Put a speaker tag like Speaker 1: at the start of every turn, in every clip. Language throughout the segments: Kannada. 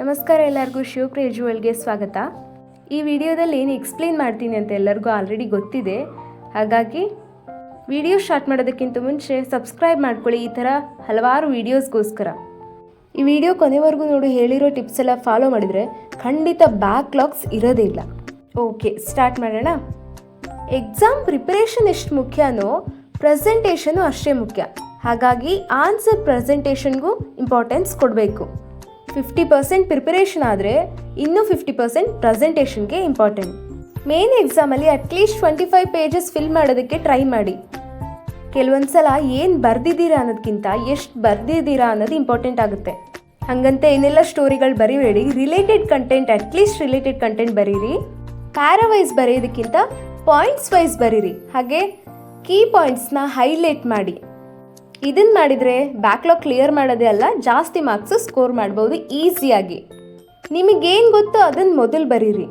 Speaker 1: ನಮಸ್ಕಾರ ಎಲ್ಲರಿಗೂ, ಶಿವಪ್ರಿಯ ಜುವೆಲ್ಗೆ ಸ್ವಾಗತ. ಈ ವಿಡಿಯೋದಲ್ಲಿ ಏನು ಎಕ್ಸ್ಪ್ಲೇನ್ ಮಾಡ್ತೀನಿ ಅಂತ ಎಲ್ಲರಿಗೂ ಆಲ್ರೆಡಿ ಗೊತ್ತಿದೆ. ಹಾಗಾಗಿ ವಿಡಿಯೋ ಸ್ಟಾರ್ಟ್ ಮಾಡೋದಕ್ಕಿಂತ ಮುಂಚೆ ಸಬ್ಸ್ಕ್ರೈಬ್ ಮಾಡ್ಕೊಳ್ಳಿ, ಈ ಥರ ಹಲವಾರು ವೀಡಿಯೋಸ್ಗೋಸ್ಕರ ಈ ವಿಡಿಯೋ ಕೊನೆವರೆಗೂ ನೋಡಿ, ಹೇಳಿರೋ ಟಿಪ್ಸ್ ಎಲ್ಲ ಫಾಲೋ ಮಾಡಿದರೆ ಖಂಡಿತ ಬ್ಯಾಕ್ಲಾಗ್ಸ್ ಇರೋದೇ ಇಲ್ಲ. ಓಕೆ ಸ್ಟಾರ್ಟ್ ಮಾಡೋಣ. ಎಕ್ಸಾಮ್ ಪ್ರಿಪರೇಷನ್ ಎಷ್ಟು ಮುಖ್ಯನೋ ಪ್ರೆಸೆಂಟೇಷನು ಅಷ್ಟೇ ಮುಖ್ಯ. ಹಾಗಾಗಿ ಆನ್ಸರ್ ಪ್ರೆಸೆಂಟೇಷನ್ಗೂ ಇಂಪಾರ್ಟೆನ್ಸ್ ಕೊಡಬೇಕು. ಫಿಫ್ಟಿ ಪರ್ಸೆಂಟ್ ಪ್ರಿಪರೇಷನ್ ಆದರೆ ಇನ್ನೂ ಫಿಫ್ಟಿ ಪರ್ಸೆಂಟ್ ಪ್ರೆಸೆಂಟೇಷನ್ಗೆ ಇಂಪಾರ್ಟೆಂಟ್ ಮೇನ್ ಎಕ್ಸಾಮಲ್ಲಿ at least twenty five pages fill ಮಾಡೋದಕ್ಕೆ ಟ್ರೈ ಮಾಡಿ. ಕೆಲವೊಂದು ಸಲ ಏನು ಬರ್ದಿದ್ದೀರಾ ಅನ್ನೋದಕ್ಕಿಂತ ಎಷ್ಟು ಬರ್ದಿದ್ದೀರಾ ಅನ್ನೋದು ಇಂಪಾರ್ಟೆಂಟ್ ಆಗುತ್ತೆ. ಹಾಗಂತ ಏನೆಲ್ಲ ಸ್ಟೋರಿಗಳು ಬರೀಬೇಡಿ. Related content at least related content ಬರೀರಿ. ಪ್ಯಾರಾವೈಸ್ ಬರೆಯೋದಕ್ಕಿಂತ ಪಾಯಿಂಟ್ಸ್ ವೈಸ್ ಬರೀರಿ. ಹಾಗೆ ಕೀ ಪಾಯಿಂಟ್ಸ್ನ ಹೈಲೈಟ್ ಮಾಡಿ. ಇದನ್ನು ಮಾಡಿದರೆ ಬ್ಯಾಕ್ಲಾಗ್ ಕ್ಲಿಯರ್ ಮಾಡೋದೇ ಅಲ್ಲ, ಜಾಸ್ತಿ ಮಾರ್ಕ್ಸು ಸ್ಕೋರ್ ಮಾಡ್ಬೋದು ಈಸಿಯಾಗಿ ನಿಮಗೇನು ಗೊತ್ತೋ ಅದನ್ನು ಮೊದಲು ಬರೀರಿ.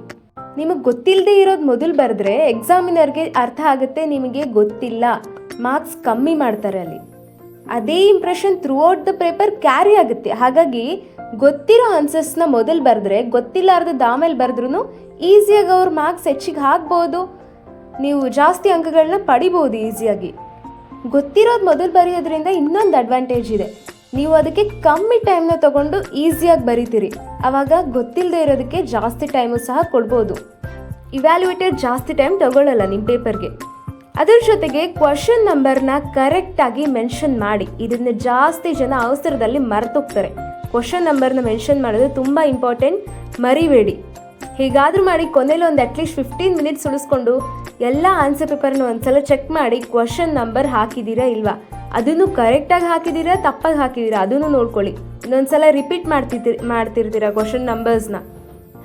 Speaker 1: ನಿಮಗೆ ಗೊತ್ತಿಲ್ಲದೆ ಇರೋದು ಮೊದಲು ಬರೆದ್ರೆ ಎಕ್ಸಾಮಿನರ್ಗೆ ಅರ್ಥ ಆಗುತ್ತೆ, ನಿಮಗೆ ಗೊತ್ತಿಲ್ಲ. ಮಾರ್ಕ್ಸ್ ಕಮ್ಮಿ ಮಾಡ್ತಾರೆ ಅಲ್ಲಿ. ಅದೇ impression throughout the paper carry ಆಗುತ್ತೆ. ಹಾಗಾಗಿ ಗೊತ್ತಿರೋ ಆನ್ಸರ್ಸ್ನ ಮೊದಲು ಬರೆದ್ರೆ ಗೊತ್ತಿಲ್ಲಾರ್ದು ಆಮೇಲೆ ಬರೆದ್ರೂ ಈಸಿಯಾಗಿ ಅವ್ರ ಮಾರ್ಕ್ಸ್ ಹೆಚ್ಚಿಗೆ ಹಾಕ್ಬೋದು. ನೀವು ಜಾಸ್ತಿ ಅಂಕಗಳನ್ನ ಪಡಿಬೋದು ಈಸಿಯಾಗಿ ಗೊತ್ತಿರೋದು ಮೊದಲು ಬರೆಯೋದ್ರಿಂದ ಇನ್ನೊಂದು ಅಡ್ವಾಂಟೇಜ್ ಇದೆ. ನೀವು ಅದಕ್ಕೆ ಕಮ್ಮಿ ಟೈಮ್ನ ತಗೊಂಡು ಈಸಿಯಾಗಿ ಬರೀತೀರಿ. ಆವಾಗ ಗೊತ್ತಿಲ್ಲದೆ ಇರೋದಕ್ಕೆ ಜಾಸ್ತಿ ಟೈಮು ಸಹ ಕೊಡ್ಬೋದು. ಇವ್ಯಾಲ್ಯುಯೇಟೆಡ್ ಜಾಸ್ತಿ ಟೈಮ್ ತಗೊಳ್ಳಲ್ಲ ನಿಮ್ಮ ಪೇಪರ್ಗೆ ಅದರ ಜೊತೆಗೆ ಕ್ವಶನ್ ನಂಬರ್ನ ಕರೆಕ್ಟಾಗಿ ಮೆನ್ಷನ್ ಮಾಡಿ. ಇದನ್ನ ಜಾಸ್ತಿ ಜನ ಅವಸರದಲ್ಲಿ ಮರೆತೋಗ್ತಾರೆ. ಕ್ವಶನ್ ನಂಬರ್ನ ಮೆನ್ಷನ್ ಮಾಡೋದು ತುಂಬ ಇಂಪಾರ್ಟೆಂಟ್ ಮರಿಬೇಡಿ. ಹೀಗಾದ್ರೂ ಮಾಡಿ ಕೊನೆಯಲ್ಲಿ ಒಂದು ಅಟ್ಲೀಸ್ಟ್ ಫಿಫ್ಟೀನ್ ಮಿನಿಟ್ಸ್ ಉಳಿಸ್ಕೊಂಡು ಎಲ್ಲ ಆನ್ಸರ್ ಪೇಪರ್ನ ಒಂದ್ಸಲ ಚೆಕ್ ಮಾಡಿ ಕ್ವಶನ್ ನಂಬರ್ ಹಾಕಿದ್ದೀರಾ ಇಲ್ವಾ? ಅದನ್ನು ಕರೆಕ್ಟಾಗಿ ಹಾಕಿದ್ದೀರಾ ತಪ್ಪಾಗಿ ಹಾಕಿದ್ದೀರಾ ಅದನ್ನು ನೋಡ್ಕೊಳ್ಳಿ. ಇನ್ನೊಂದ್ಸಲ ರಿಪೀಟ್ ಮಾಡ್ತಿರ್ತಿ ಮಾಡ್ತಿರ್ತೀರಾ ಕ್ವಶನ್ ನಂಬರ್ಸ್ನ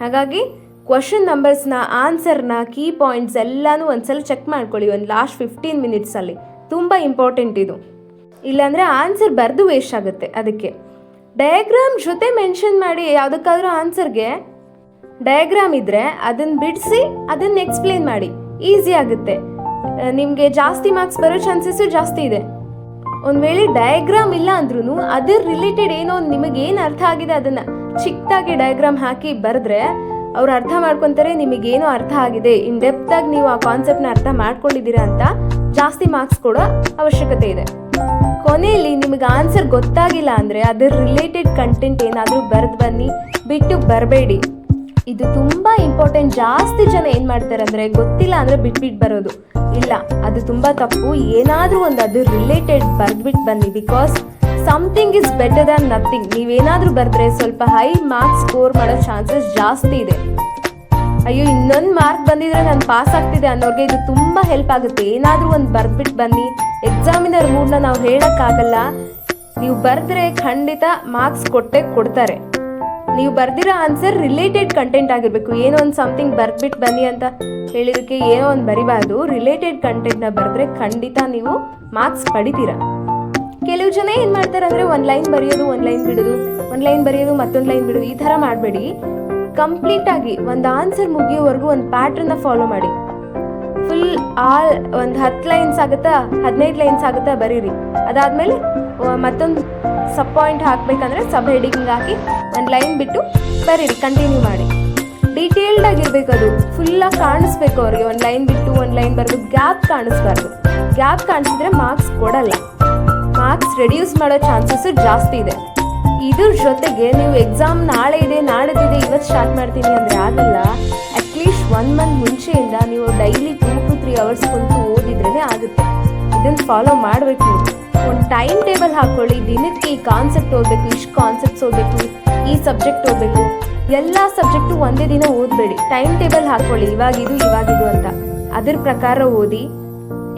Speaker 1: ಹಾಗಾಗಿ ಕ್ವಶನ್ ನಂಬರ್ಸ್ನ ಆನ್ಸರ್ನ ಕೀ ಪಾಯಿಂಟ್ಸ್ ಎಲ್ಲನೂ ಒಂದ್ಸಲ ಚೆಕ್ ಮಾಡ್ಕೊಳ್ಳಿ, ಒಂದು ಲಾಸ್ಟ್ ಫಿಫ್ಟೀನ್ ಮಿನಿಟ್ಸಲ್ಲಿ ತುಂಬ ಇಂಪಾರ್ಟೆಂಟ್ ಇದು. ಇಲ್ಲಾಂದರೆ ಆನ್ಸರ್ ಬರೆದು ವೇಸ್ಟ್ ಆಗುತ್ತೆ ಅದಕ್ಕೆ. ಡಯಾಗ್ರಾಮ್ ಜೊತೆ ಮೆನ್ಷನ್ ಮಾಡಿ ಯಾವುದಕ್ಕಾದ್ರೂ ಆನ್ಸರ್ಗೆ ಡಯಾಗ್ರಾಮ್ ಇದ್ದರೆ ಅದನ್ನು ಬಿಡಿಸಿ, ಅದನ್ನು ಎಕ್ಸ್ಪ್ಲೇನ್ ಮಾಡಿ. ಈಸಿ ಆಗುತ್ತೆ. ನಿಮಗೆ ಜಾಸ್ತಿ ಮಾರ್ಕ್ಸ್ ಬರೋ ಚಾನ್ಸಸ್ಸು ಜಾಸ್ತಿ ಇದೆ. ಒಂದು ವೇಳೆ ಡಯಾಗ್ರಾಮ್ ಇಲ್ಲ ಅಂದ್ರೂ ಅದರ ರಿಲೇಟೆಡ್ ಏನೋ ನಿಮಗೆ ಏನು ಅರ್ಥ ಆಗಿದೆ ಅದನ್ನು ಚಿಕ್ಕದಾಗಿ ಡಯಾಗ್ರಾಮ್ ಹಾಕಿ ಬರೆದ್ರೆ ಅವ್ರು ಅರ್ಥ ಮಾಡ್ಕೊತಾರೆ ನಿಮಗೇನೋ ಅರ್ಥ ಆಗಿದೆ. ಇನ್ ಡೆಪ್ತಾಗಿ ನೀವು ಆ ಕಾನ್ಸೆಪ್ಟ್ನ ಅರ್ಥ ಮಾಡ್ಕೊಂಡಿದ್ದೀರಾ ಅಂತ ಜಾಸ್ತಿ ಮಾರ್ಕ್ಸ್ ಕೊಡೋ ಅವಶ್ಯಕತೆ ಇದೆ. ಕೊನೆಯಲ್ಲಿ ನಿಮಗೆ ಆನ್ಸರ್ ಗೊತ್ತಾಗಿಲ್ಲ ಅಂದರೆ ಅದರ ರಿಲೇಟೆಡ್ ಕಂಟೆಂಟ್ ಏನಾದರೂ ಬರೆದು ಬನ್ನಿ. ಬಿಟ್ಟು ಬರಬೇಡಿ. ಇದು ತುಂಬ ಇಂಪಾರ್ಟೆಂಟ್ ಜಾಸ್ತಿ ಜನ ಏನು ಮಾಡ್ತಾರೆ ಅಂದರೆ ಗೊತ್ತಿಲ್ಲ ಅಂದರೆ ಬಿಟ್ಬಿಟ್ಟು ಬರೋದು. ಇಲ್ಲ, ಅದು ತುಂಬ ತಪ್ಪು. ಏನಾದರೂ ಒಂದು ಅದು ರಿಲೇಟೆಡ್ ಬರೆದ್ಬಿಟ್ಟು ಬನ್ನಿ because something is better than nothing ನೀವೇನಾದ್ರೂ ಬರೆದ್ರೆ ಸ್ವಲ್ಪ ಹೈ ಮಾರ್ಕ್ಸ್ ಸ್ಕೋರ್ ಮಾಡೋ ಚಾನ್ಸಸ್ ಜಾಸ್ತಿ ಇದೆ. ಅಯ್ಯೋ, ಇನ್ನೊಂದು ಮಾರ್ಕ್ ಬಂದಿದ್ರೆ ನಾನು ಪಾಸ್ ಆಗ್ತಿದೆ ಅನ್ನೋರಿಗೆ ಇದು ತುಂಬ ಹೆಲ್ಪ್ ಆಗುತ್ತೆ. ಏನಾದರೂ ಒಂದು ಬರೆದ್ಬಿಟ್ಟು ಬನ್ನಿ. ಎಕ್ಸಾಮಿನರ್ ಮೂಡ್ನ ನಾವು ಹೇಳೋಕ್ಕಾಗಲ್ಲ. ನೀವು ಬರೆದ್ರೆ ಖಂಡಿತ ಮಾರ್ಕ್ಸ್ ಕೊಟ್ಟೆ ಕೊಡ್ತಾರೆ. ನೀವು ಬರ್ದಿರೋ ಆನ್ಸರ್ ರಿಲೇಟೆಡ್ ಕಂಟೆಂಟ್ ಆಗಿರಬೇಕು. ಏನೋ ಒಂದು ಸಮಥಿಂಗ್ ಬರ್ದ್ಬಿಟ್ಟು ಬನ್ನಿ ಅಂತ ಹೇಳಿದಕ್ಕೆ ಏನೋ ಒಂದು ಬರಿಬಾರ್ದು. ರಿಲೇಟೆಡ್ ಕಂಟೆಂಟ್ನ ಬರೆದ್ರೆ ಖಂಡಿತ ನೀವು ಮಾರ್ಕ್ಸ್ ಪಡಿತೀರ. ಕೆಲವು ಜನ ಏನು ಮಾಡ್ತಾರೆ ಅಂದರೆ ಒಂದು ಲೈನ್ ಬರೆಯೋದು, ಒಂದು ಲೈನ್ ಬಿಡೋದು, ಒಂದು ಲೈನ್ ಬರೆಯೋದು, ಮತ್ತೊಂದು ಲೈನ್ ಬಿಡೋದು ಈ ಥರ ಮಾಡಬೇಡಿ. ಕಂಪ್ಲೀಟಾಗಿ ಒಂದು ಆನ್ಸರ್ ಮುಗಿಯೋವರೆಗೂ ಒಂದು ಪ್ಯಾಟ್ರನ್ನ ಫಾಲೋ ಮಾಡಿ. ಫುಲ್ ಆಲ್ ಒಂದು ಹತ್ತು ಲೈನ್ಸ್ ಆಗುತ್ತಾ, ಹದಿನೈದು ಲೈನ್ಸ್ ಆಗುತ್ತಾ ಬರೀರಿ. ಅದಾದಮೇಲೆ ಮತ್ತೊಂದು ಸಬ್ ಪಾಯಿಂಟ್ ಹಾಕಬೇಕಂದ್ರೆ ಸಬ್ ಹೆಡಿಂಗ್ ಹಾಕಿ ಒಂದು ಲೈನ್ ಬಿಟ್ಟು ಬರೀರಿ ಕಂಟಿನ್ಯೂ ಮಾಡಿ. ಡೀಟೇಲ್ಡ್ ಆಗಿರ್ಬೇಕು ಅದು. ಫುಲ್ಲಾಗಿ ಕಾಣಿಸ್ಬೇಕು ಅವ್ರಿಗೆ. ಒಂದು ಲೈನ್ ಬಿಟ್ಟು ಒಂದು ಲೈನ್ ಬರೆದು ಗ್ಯಾಪ್ ಕಾಣಿಸ್ಬಾರ್ದು. ಗ್ಯಾಪ್ ಕಾಣಿಸಿದ್ರೆ ಮಾರ್ಕ್ಸ್ ಕೊಡಲ್ಲ. ಮಾರ್ಕ್ಸ್ ರೆಡ್ಯೂಸ್ ಮಾಡೋ ಚಾನ್ಸಸ್ಸು ಜಾಸ್ತಿ ಇದೆ. ಇದ್ರ ಜೊತೆಗೆ ನೀವು ಎಕ್ಸಾಮ್ ನಾಳೆ ಇದೆ ನಾಳೆದಿದೆ ಇವತ್ತು ಸ್ಟಾರ್ಟ್ ಮಾಡ್ತೀನಿ ಅಂದರೆ ಆಗಲ್ಲ. ಅಟ್ಲೀಸ್ಟ್ ಒನ್ ಮಂತ್ ಮುಂಚೆಯಿಂದ ನೀವು daily two to three hours ಕುಂತು ಓದಿದ್ರೇ ಆಗುತ್ತೆ. ಇದನ್ನು ಫಾಲೋ ಮಾಡಬೇಕು ನೀವು. ಒಂದು ಟೈಮ್ ಟೇಬಲ್ ಹಾಕ್ಕೊಳ್ಳಿ ದಿನಕ್ಕೆ ಈ ಕಾನ್ಸೆಪ್ಟ್ ಓದಬೇಕು, ಇಷ್ಟು ಕಾನ್ಸೆಪ್ಟ್ಸ್ ಓದಬೇಕು, ಈ ಸಬ್ಜೆಕ್ಟ್ ಓದಬೇಕು. ಎಲ್ಲ ಸಬ್ಜೆಕ್ಟು ಒಂದೇ ದಿನ ಓದಬೇಡಿ. ಟೈಮ್ ಟೇಬಲ್ ಹಾಕ್ಕೊಳ್ಳಿ ಇವಾಗಿದು ಇವಾಗಿದು ಅಂತ. ಅದ್ರ ಪ್ರಕಾರ ಓದಿ.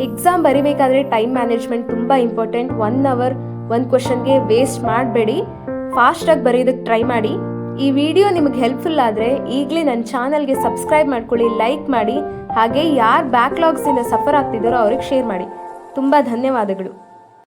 Speaker 1: ಎಕ್ಸಾಮ್ ಬರಿಬೇಕಾದ್ರೆ ಟೈಮ್ ಮ್ಯಾನೇಜ್ಮೆಂಟ್ ತುಂಬ ಇಂಪಾರ್ಟೆಂಟ್ ಒನ್ ಅವರ್ ಒಂದು ಕ್ವಶನ್ಗೆ ವೇಸ್ಟ್ ಮಾಡಬೇಡಿ. ಫಾಸ್ಟಾಗಿ ಬರೆಯೋದಕ್ಕೆ ಟ್ರೈ ಮಾಡಿ. ಈ ವಿಡಿಯೋ ನಿಮಗೆ ಹೆಲ್ಪ್ಫುಲ್ ಆದರೆ ಈಗಲೇ ನನ್ನ ಚಾನಲ್ಗೆ ಸಬ್ಸ್ಕ್ರೈಬ್ ಮಾಡ್ಕೊಳ್ಳಿ ಲೈಕ್ ಮಾಡಿ. ಹಾಗೆ ಯಾರು ಬ್ಯಾಕ್ಲಾಗ್ಸಿಂದ ಸಫರ್ ಆಗ್ತಿದ್ದಾರೋ ಅವ್ರಿಗೆ ಶೇರ್ ಮಾಡಿ. ತುಂಬ ಧನ್ಯವಾದಗಳು.